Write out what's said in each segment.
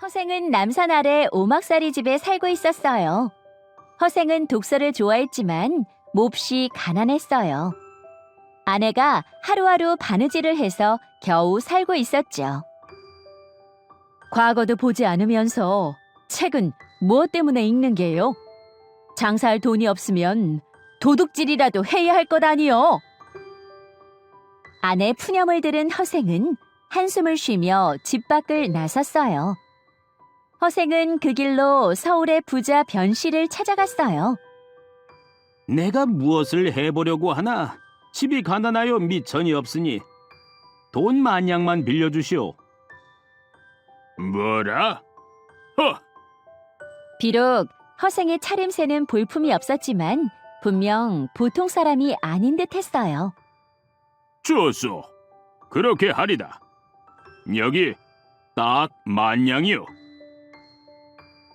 허생은 남산 아래 오막살이 집에 살고 있었어요. 허생은 독서를 좋아했지만 몹시 가난했어요. 아내가 하루하루 바느질을 해서 겨우 살고 있었죠. 과거도 보지 않으면서 책은 무엇 때문에 읽는 게요? 장사할 돈이 없으면 도둑질이라도 해야 할 것 아니요? 아내 푸념을 들은 허생은 한숨을 쉬며 집 밖을 나섰어요. 허생은 그 길로 서울의 부자 변 씨를 찾아갔어요. 내가 무엇을 해보려고 하나 집이 가난하여 미천이 없으니 돈 만냥만 빌려주시오. 뭐라? 허! 비록 허생의 차림새는 볼품이 없었지만 분명 보통 사람이 아닌 듯 했어요. 좋소. 그렇게 하리다. 여기 딱 만냥이요.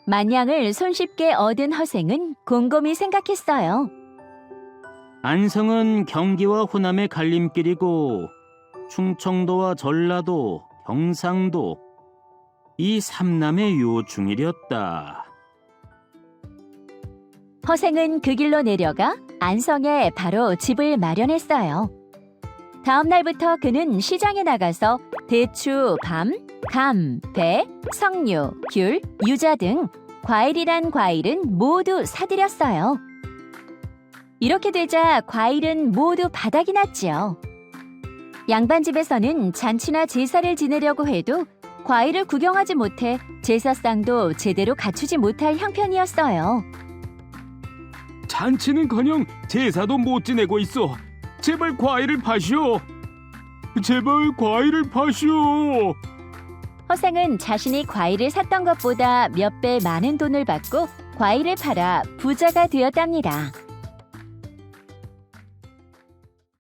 만냥을 손쉽게 얻은 허생은 곰곰이 생각했어요. 안성은 경기와 호남의 갈림길이고 충청도와 전라도, 경상도 이 삼남의 요중이렸다. 허생은 그 길로 내려가 안성에 바로 집을 마련했어요. 다음 날부터 그는 시장에 나가서 대추, 밤, 감, 배, 석류, 귤, 유자 등 과일이란 과일은 모두 사들였어요. 이렇게 되자 과일은 모두 바닥이 났지요. 양반집에서는 잔치나 제사를 지내려고 해도 과일을 구경하지 못해 제사상도 제대로 갖추지 못할 형편이었어요. 잔치는커녕 제사도 못 지내고 있어. 제발 과일을 파시오. 제발 과일을 파시오. 허생은 자신이 과일을 샀던 것보다 몇 배 많은 돈을 받고 과일을 팔아 부자가 되었답니다.